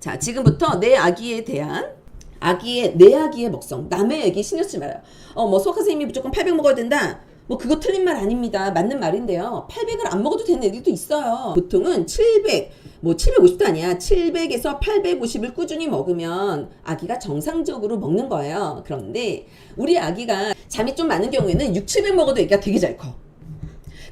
자, 지금부터 내 아기에 대한 아기의 내 아기의 먹성 남의 얘기 신경 쓰지 말아요. 어, 뭐 수학과 선생님이 무조건 800 먹어야 된다. 뭐 그거 틀린 말 아닙니다. 맞는 말인데요. 800을 안 먹어도 되는 애들도 있어요. 보통은 700, 뭐 750도 아니야. 700에서 850을 꾸준히 먹으면 아기가 정상적으로 먹는 거예요. 그런데 우리 아기가 잠이 좀 많은 경우에는 6, 700 먹어도 애기가 되게 잘 커.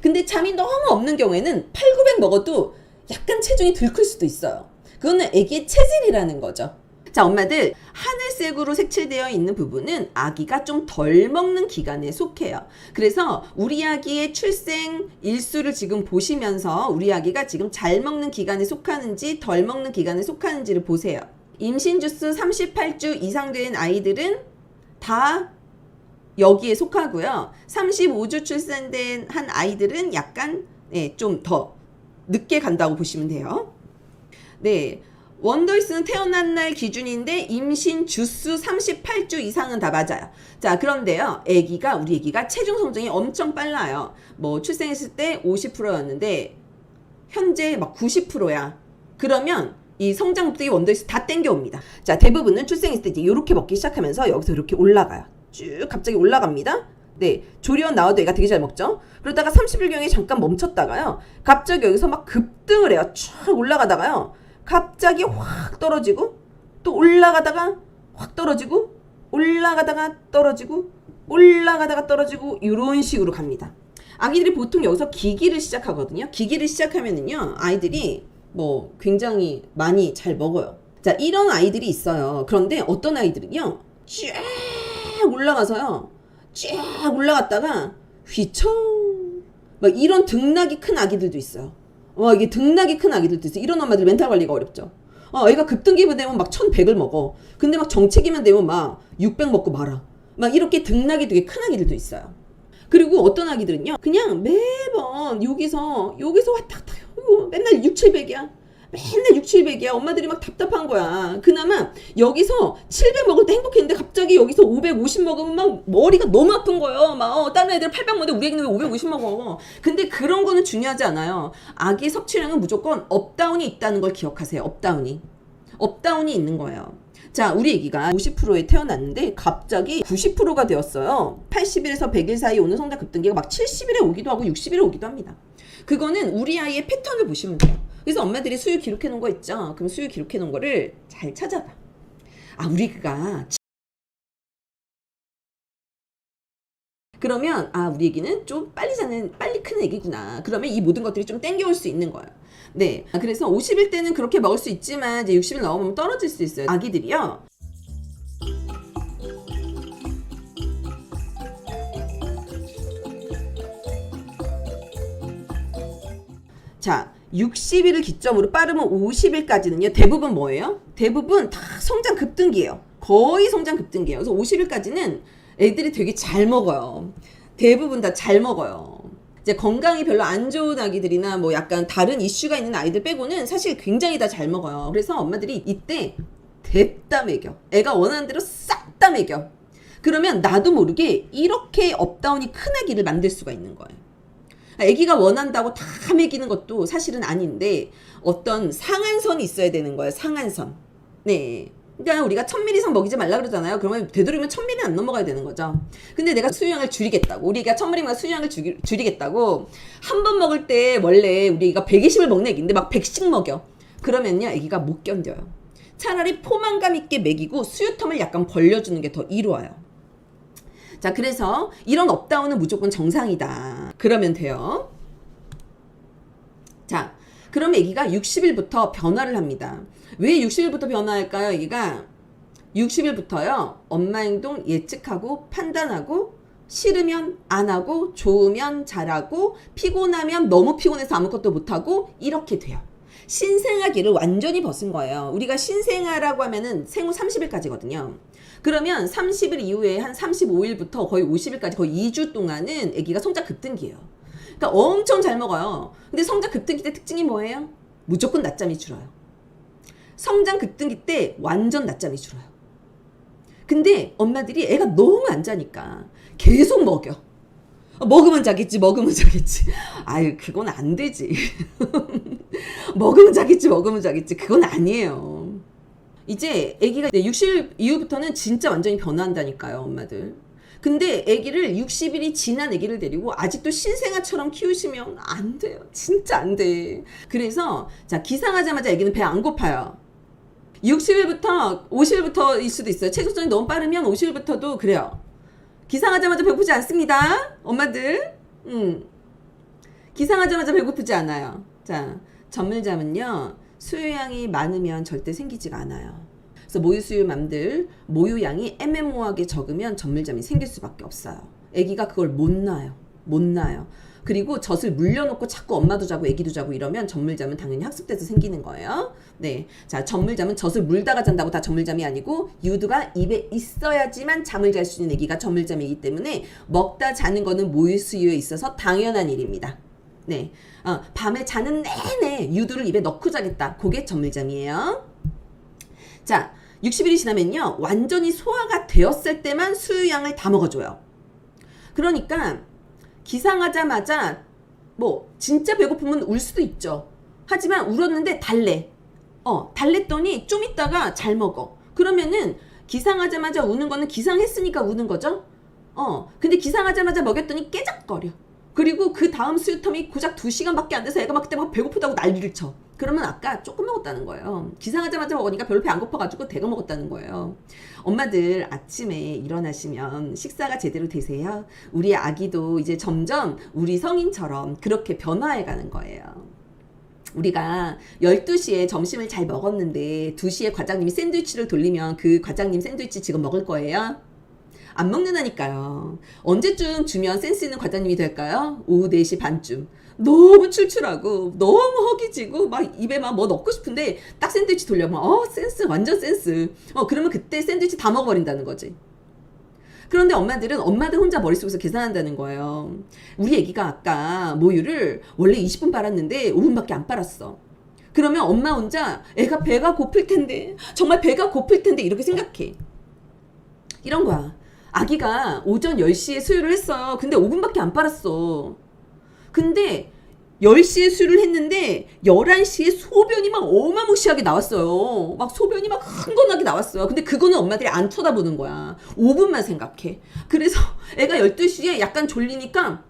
근데 잠이 너무 없는 경우에는 8, 900 먹어도 약간 체중이 들클 수도 있어요. 그거는 아기의 체질이라는 거죠. 자, 엄마들 하늘색으로 색칠되어 있는 부분은 아기가 좀 덜 먹는 기간에 속해요. 그래서 우리 아기의 출생 일수를 지금 보시면서 우리 아기가 지금 잘 먹는 기간에 속하는지 덜 먹는 기간에 속하는지를 보세요. 임신 주수 38주 이상 된 아이들은 다 여기에 속하고요. 35주 출산된 한 아이들은 약간 네, 좀더 늦게 간다고 보시면 돼요. 네. 원더이스는 태어난 날 기준인데 임신 주수 38주 이상은 다 맞아요. 자, 그런데요. 아기가 우리 아기가 체중 성장이 엄청 빨라요. 뭐 출생했을 때 50%였는데 현재 막 90%야. 그러면 이 성장 급등이 원더이스 다 땡겨옵니다. 자, 대부분은 출생했을 때 이제 이렇게 먹기 시작하면서 여기서 이렇게 올라가요. 쭉 갑자기 올라갑니다. 네, 조리원 나와도 애가 되게 잘 먹죠. 그러다가 30일경에 잠깐 멈췄다가요. 갑자기 여기서 막 급등을 해요. 쭉 올라가다가요. 갑자기 확 떨어지고 또 올라가다가 확 떨어지고 올라가다가 떨어지고 올라가다가 떨어지고 이런 식으로 갑니다. 아기들이 보통 여기서 기기를 시작하거든요. 기기를 시작하면은요, 아이들이 뭐 굉장히 많이 잘 먹어요. 자, 이런 아이들이 있어요. 그런데 어떤 아이들은요, 쫙 올라가서요, 쫙 올라갔다가 휘청 막 이런 등락이 큰 아기들도 있어요. 어, 이게 등락이 큰 아기들도 있어요. 이런 엄마들 멘탈 관리가 어렵죠. 어, 애가 급등기면 되면 막 1100을 먹어. 근데 막 정체기면 되면 막 600 먹고 말아. 막 이렇게 등락이 되게 큰 아기들도 있어요. 그리고 어떤 아기들은요, 그냥 매번 여기서, 여기서 왔다 갔다. 맨날 6, 700이야. 맨날 6, 700이야. 엄마들이 막 답답한 거야. 그나마 여기서 700 먹을 때 행복했는데 갑자기 여기서 550 먹으면 막 머리가 너무 아픈 거예요. 막, 어, 다른 애들 800 먹는데 우리 애는 왜 550 먹어. 근데 그런 거는 중요하지 않아요. 아기 섭취량은 무조건 업다운이 있다는 걸 기억하세요. 업다운이. 업다운이 있는 거예요. 자, 우리 애기가 50%에 태어났는데 갑자기 90%가 되었어요. 80일에서 100일 사이 오는 성장 급등기가 막 70일에 오기도 하고 60일에 오기도 합니다. 그거는 우리 아이의 패턴을 보시면 돼요. 그래서 엄마들이 수유 기록해 놓은 거 있죠? 그럼 수유 기록해 놓은 거를 잘 찾아봐. 아, 우리 그가 그러면 아 우리 애기는 좀 빨리 자는 빨리 크는 애기구나. 그러면 이 모든 것들이 좀 땡겨올 수 있는 거예요. 네. 아, 그래서 50일 때는 그렇게 먹을 수 있지만 이제 60일 넘으면 떨어질 수 있어요. 아기들이요. 자, 60일을 기점으로 빠르면 50일까지는요. 대부분 뭐예요? 대부분 다 성장 급등기예요. 거의 성장 급등기예요. 그래서 50일까지는 애들이 되게 잘 먹어요. 대부분 다 잘 먹어요. 이제 건강이 별로 안 좋은 아기들이나 뭐 약간 다른 이슈가 있는 아이들 빼고는 사실 굉장히 다 잘 먹어요. 그래서 엄마들이 이때 됐다 먹여. 애가 원하는 대로 싹 다 먹여. 그러면 나도 모르게 이렇게 업다운이 큰 아기를 만들 수가 있는 거예요. 아기가 원한다고 다 먹이는 것도 사실은 아닌데 어떤 상한선이 있어야 되는 거예요. 상한선. 네. 그러니까 우리가 1000ml 이상 먹이지 말라 그러잖아요. 그러면 되도록이면 1000ml 안 넘어가야 되는 거죠. 근데 내가 수유량을 줄이겠다고. 우리가 1000ml만 수유량을 줄- 줄이겠다고. 한 번 먹을 때 원래 우리가 120을 먹는 애기인데 막 100씩 먹여. 그러면요. 애기가 못 견뎌요. 차라리 포만감 있게 먹이고 수유텀을 약간 벌려주는 게 더 이로와요. 자, 그래서 이런 업다운은 무조건 정상이다. 그러면 돼요. 자, 그럼 아기가 60일부터 변화를 합니다. 왜 60일부터 변화할까요? 아기가 60일부터요. 엄마 행동 예측하고 판단하고 싫으면 안 하고 좋으면 잘하고 피곤하면 너무 피곤해서 아무것도 못하고 이렇게 돼요. 신생아기를 완전히 벗은 거예요. 우리가 신생아라고 하면은 생후 30일까지거든요. 그러면 30일 이후에 한 35일부터 거의 50일까지 거의 2주 동안은 아기가 성장 급등기예요. 그러니까 엄청 잘 먹어요. 근데 성장 급등기 때 특징이 뭐예요? 무조건 낮잠이 줄어요. 성장 급등기 때 완전 낮잠이 줄어요. 근데 엄마들이 애가 너무 안 자니까 계속 먹여. 어, 먹으면 자겠지, 먹으면 자겠지. 아유, 그건 안 되지. 먹으면 자겠지, 먹으면 자겠지. 그건 아니에요. 이제 아기가 60일 이후부터는 진짜 완전히 변화한다니까요, 엄마들. 근데 아기를 60일이 지난 아기를 데리고 아직도 신생아처럼 키우시면 안 돼요. 진짜 안 돼. 그래서 자, 기상하자마자 아기는 배 안 고파요. 60일부터 50일부터일 수도 있어요. 체중성이 너무 빠르면 50일부터도 그래요. 기상하자마자 배고프지 않습니다. 엄마들. 음. 기상하자마자 배고프지 않아요. 자, 전물잠은요. 수유량이 많으면 절대 생기지가 않아요. 그래서 모유 수유 맘들 모유량이 애매모호하게 적으면 전물잠이 생길 수밖에 없어요. 아기가 그걸 못 놔요. 못 놔요. 그리고 젖을 물려놓고 자꾸 엄마도 자고 아기도 자고 이러면 전물잠은 당연히 학습돼서 생기는 거예요. 네. 자, 전물잠은 젖을 물다가 잔다고 다 전물잠이 아니고 유두가 입에 있어야지만 잠을 잘 수 있는 아기가 전물잠이기 때문에 먹다 자는 거는 모유 수유에 있어서 당연한 일입니다. 네. 어, 밤에 자는 내내 유두를 입에 넣고 자겠다. 그게 전물잠이에요. 자, 60일이 지나면요. 완전히 소화가 되었을 때만 수유양을 다 먹어줘요. 그러니까 기상하자마자 뭐 진짜 배고프면 울 수도 있죠. 하지만 울었는데 달래. 어, 달랬더니 좀 있다가 잘 먹어. 그러면은 기상하자마자 우는 거는 기상했으니까 우는 거죠. 어, 근데 기상하자마자 먹였더니 깨작거려. 그리고 그 다음 수유텀이 고작 2시간밖에 안 돼서 애가 막 그때 막 배고프다고 난리를 쳐. 그러면 아까 조금 먹었다는 거예요. 기상하자마자 먹으니까 별로 배 안 고파가지고 대거 먹었다는 거예요. 엄마들 아침에 일어나시면 식사가 제대로 되세요? 우리 아기도 이제 점점 우리 성인처럼 그렇게 변화해 가는 거예요. 우리가 12시에 점심을 잘 먹었는데 2시에 과장님이 샌드위치를 돌리면 그 과장님 샌드위치 지금 먹을 거예요? 안 먹는다니까요. 언제쯤 주면 센스 있는 과장님이 될까요? 오후 4시 반쯤. 너무 출출하고 너무 허기지고 막 입에 막 뭐 넣고 싶은데 딱 샌드위치 돌려면 어 센스 완전 센스 어 그러면 그때 샌드위치 다 먹어버린다는 거지 그런데 엄마들은 엄마들 혼자 머릿속에서 계산한다는 거예요 우리 애기가 아까 모유를 원래 20분 빨았는데 5분밖에 안 빨았어 그러면 엄마 혼자 애가 배가 고플 텐데 정말 배가 고플 텐데 이렇게 생각해 이런 거야 아기가 오전 10시에 수유를 했어요 근데 5분밖에 안 빨았어 근데 10시에 수유를 했는데 11시에 소변이 막 어마무시하게 나왔어요. 막 소변이 막 흥건하게 나왔어요. 근데 그거는 엄마들이 안 쳐다보는 거야. 5분만 생각해. 그래서 애가 12시에 약간 졸리니까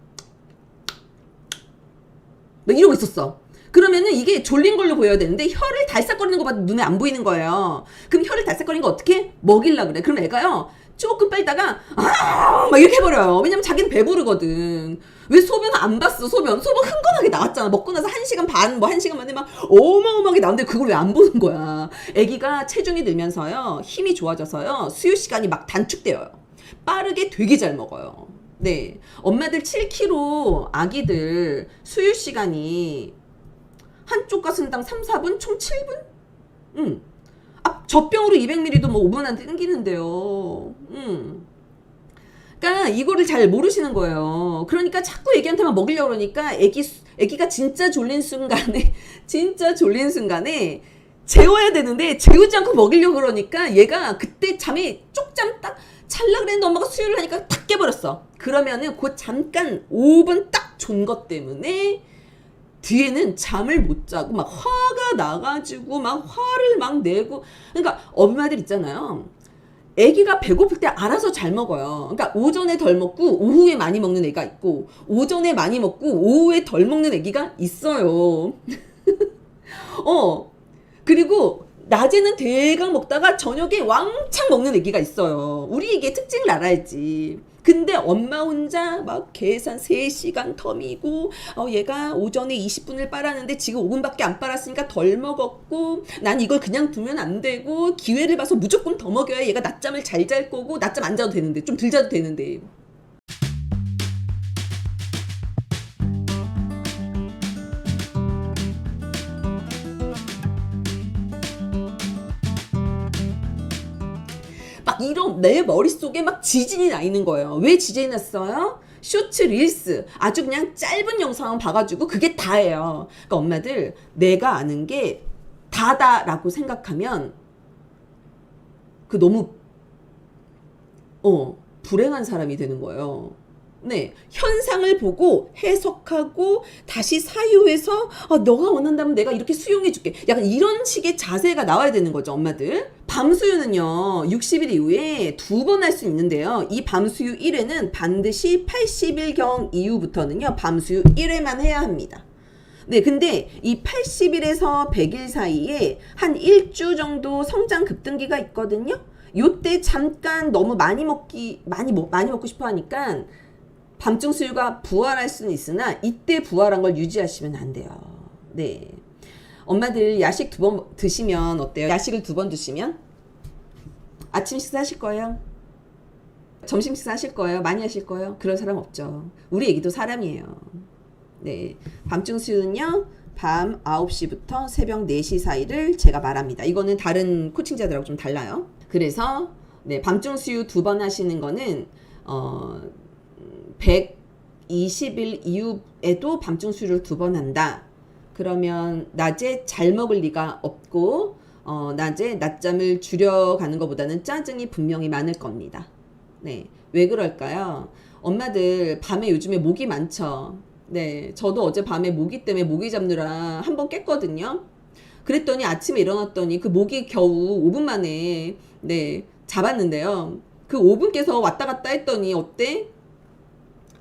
막 이러고 있었어. 그러면은 이게 졸린 걸로 보여야 되는데 혀를 달싹거리는 거 봐도 눈에 안 보이는 거예요. 그럼 혀를 달싹거리는 거 어떻게? 먹일라 그래. 그럼 애가요. 조금 빨다가 아막 이렇게 해버려요. 왜냐면 자기는 배부르거든. 왜 소변 안 봤어? 소변 소변 흥건하게 나왔잖아. 먹고 나서 한 시간 반 뭐 한 시간 만에 막 어마어마하게 나오는데 그걸 왜 안 보는 거야? 아기가 체중이 늘면서요 힘이 좋아져서요 수유 시간이 막 단축돼요. 빠르게 되게 잘 먹어요. 네, 엄마들 7kg 아기들 수유 시간이 한쪽 가슴당 3, 4분 총 7분? 응. 아, 젖병으로 200ml도 뭐 5분 안에 끊기는데요. 음. 그러니까 이거를 잘 모르시는 거예요. 그러니까 자꾸 애기한테만 먹이려고 그러니까 애기 애기가 진짜 졸린 순간에 진짜 졸린 순간에 재워야 되는데 재우지 않고 먹이려고 그러니까 얘가 그때 잠이 쪽잠 딱 찰라 그랬는데 엄마가 수유를 하니까 탁 깨버렸어. 그러면은 그 잠깐 5분 딱 존 것 때문에 뒤에는 잠을 못 자고 막 화가 나가지고 막 화를 막 내고 그러니까 엄마들 있잖아요. 아기가 배고플 때 알아서 잘 먹어요. 그러니까 오전에 덜 먹고 오후에 많이 먹는 애가 있고 오전에 많이 먹고 오후에 덜 먹는 애기가 있어요. 어. 그리고 낮에는 대강 먹다가 저녁에 왕창 먹는 애기가 있어요. 우리 이게 특징을 알아야지. 근데 엄마 혼자 막 계산 3시간 텀이고 어 얘가 오전에 20분을 빨았는데 지금 5분밖에 안 빨았으니까 덜 먹었고 난 이걸 그냥 두면 안 되고 기회를 봐서 무조건 더 먹여야 얘가 낮잠을 잘 잘 거고 낮잠 안 자도 되는데 좀덜 자도 되는데 이런 내 머릿속에 막 지진이 나 있는 거예요. 왜 지진이 났어요? 쇼츠 릴스 아주 그냥 짧은 영상 봐가지고 그게 다예요. 그러니까 엄마들 내가 아는 게 다다라고 생각하면 그 너무 어 불행한 사람이 되는 거예요. 네, 현상을 보고 해석하고 다시 사유해서 아, 너가 원한다면 내가 이렇게 수용해줄게. 약간 이런 식의 자세가 나와야 되는 거죠, 엄마들. 밤수유는요, 60일 이후에 두 번 할 수 있는데요. 이 밤수유 1회는 반드시 80일경 이후부터는요, 밤수유 1회만 해야 합니다. 네, 근데 이 80일에서 100일 사이에 한 1주 정도 성장 급등기가 있거든요. 요때 잠깐 너무 많이 먹기, 많이, 먹, 많이 먹고 싶어 하니까 밤중 수유가 부활할 수는 있으나 이때 부활한 걸 유지하시면 안 돼요. 네. 엄마들 야식 두 번 드시면 어때요? 야식을 두 번 드시면 아침 식사 하실 거예요? 점심 식사 하실 거예요? 많이 하실 거예요? 그런 사람 없죠. 우리 애기도 사람이에요. 네. 밤중 수유는요. 밤 9시부터 새벽 4시 사이를 제가 말합니다. 이거는 다른 코칭자들하고 좀 달라요. 그래서 네, 밤중 수유 두 번 하시는 거는 어 120일 이후에도 밤중 수유를 두 번 한다. 그러면 낮에 잘 먹을 리가 없고 어, 낮에 낮잠을 줄여가는 것보다는 짜증이 분명히 많을 겁니다. 네, 왜 그럴까요? 엄마들 밤에 요즘에 모기 많죠. 네, 저도 어제 밤에 모기 때문에 모기 잡느라 한 번 깼거든요. 그랬더니 아침에 일어났더니 그 모기 겨우 5분 만에 네 잡았는데요. 그 5분 깨서 왔다 갔다 했더니 어때?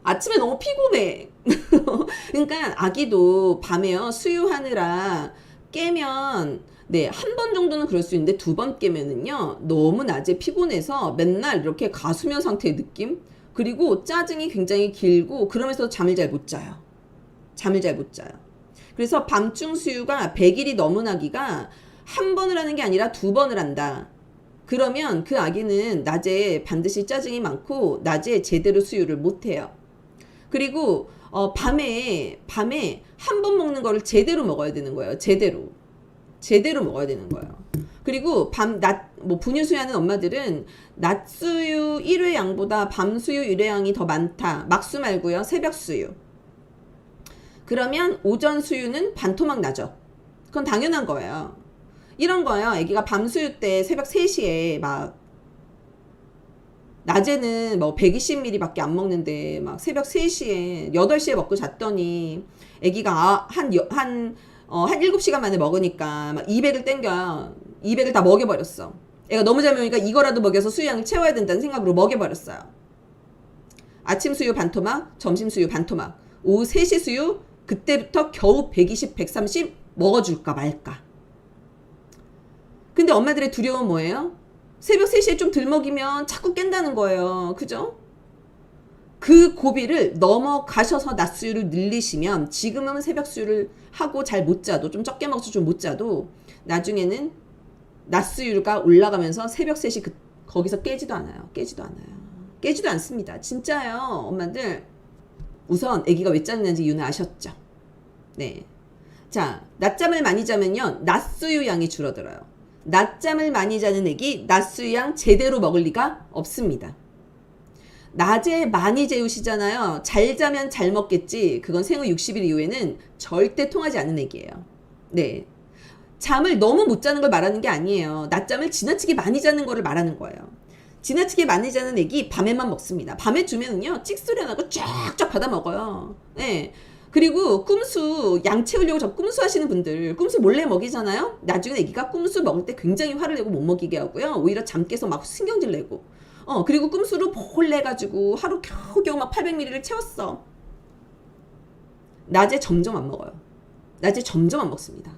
아침에 너무 피곤해. 그러니까 아기도 밤에요 수유하느라 깨면 네 한 번 정도는 그럴 수 있는데 두 번 깨면은요 너무 낮에 피곤해서 맨날 이렇게 가수면 상태의 느낌 그리고 짜증이 굉장히 길고 그러면서 잠을 잘 못 자요. 잠을 잘 못 자요. 그래서 밤중 수유가 100일이 넘은 아기가 한 번을 하는 게 아니라 두 번을 한다. 그러면 그 아기는 낮에 반드시 짜증이 많고 낮에 제대로 수유를 못 해요. 그리고 어, 밤에 밤에 한 번 먹는 거를 제대로 먹어야 되는 거예요. 제대로 제대로 먹어야 되는 거예요. 그리고 밤 낮 뭐 분유 수유하는 엄마들은 낮 수유 1회 양보다 밤 수유 1회 양이 더 많다. 막수 말고요. 새벽 수유. 그러면 오전 수유는 반토막 나죠. 그건 당연한 거예요. 이런 거예요. 아기가 밤 수유 때 새벽 3시에 막 낮에는 뭐 120ml밖에 안 먹는데 막 새벽 3시에 8시에 먹고 잤더니 아기가 아, 한, 여- 한, 어, 한 7시간 만에 먹으니까 막 200을 땡겨. 200을 다 먹여버렸어. 애가 너무 잘 먹으니까 이거라도 먹여서 수유량을 채워야 된다는 생각으로 먹여버렸어요. 아침 수유 반토막, 점심 수유 반토막, 오후 3시 수유, 그때부터 겨우 120, 130 먹어줄까 말까. 근데 엄마들의 두려움은 뭐예요? 새벽 3시에 좀 덜 먹이면 자꾸 깬다는 거예요. 그죠? 그 고비를 넘어가셔서 낮 수유를 늘리시면 지금은 새벽 수유를 하고 잘 못 자도 좀 적게 먹어서 좀 못 자도 나중에는 낮 수유가 올라가면서 새벽 3시 그, 거기서 깨지도 않아요. 깨지도 않아요. 깨지도 않습니다. 진짜요. 엄마들. 우선 아기가 왜 짜증나는지 이유는 아셨죠? 네. 자, 낮잠을 많이 자면요. 낮 수유 양이 줄어들어요. 낮잠을 많이 자는 애기 낮 수유 양 제대로 먹을 리가 없습니다. 낮에 많이 재우시잖아요. 잘 자면 잘 먹겠지. 그건 생후 60일 이후에는 절대 통하지 않는 얘기예요. 네. 잠을 너무 못 자는 걸 말하는 게 아니에요. 낮잠을 지나치게 많이 자는 거를 말하는 거예요. 지나치게 많이 자는 애기 밤에만 먹습니다. 밤에 주면은요, 찍소리 안 하고 쫙쫙 받아 먹어요. 네. 그리고 꿈수 양 채우려고 저 꿈수 하시는 분들 꿈수 몰래 먹이잖아요. 나중에 애기가 꿈수 먹을 때 굉장히 화를 내고 못 먹이게 하고요. 오히려 잠 깨서 막 신경질 내고. 어 그리고 꿈수로 몰래 가지고 하루 겨우겨우 막 800ml를 채웠어. 낮에 점점 안 먹어요. 낮에 점점 안 먹습니다.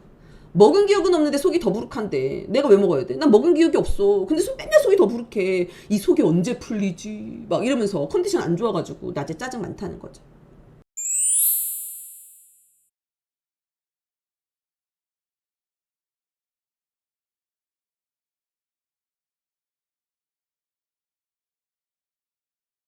먹은 기억은 없는데 속이 더부룩한데 내가 왜 먹어야 돼? 난 먹은 기억이 없어. 근데 속, 맨날 속이 더부룩해. 이 속이 언제 풀리지? 막 이러면서 컨디션 안 좋아가지고 낮에 짜증 많다는 거죠.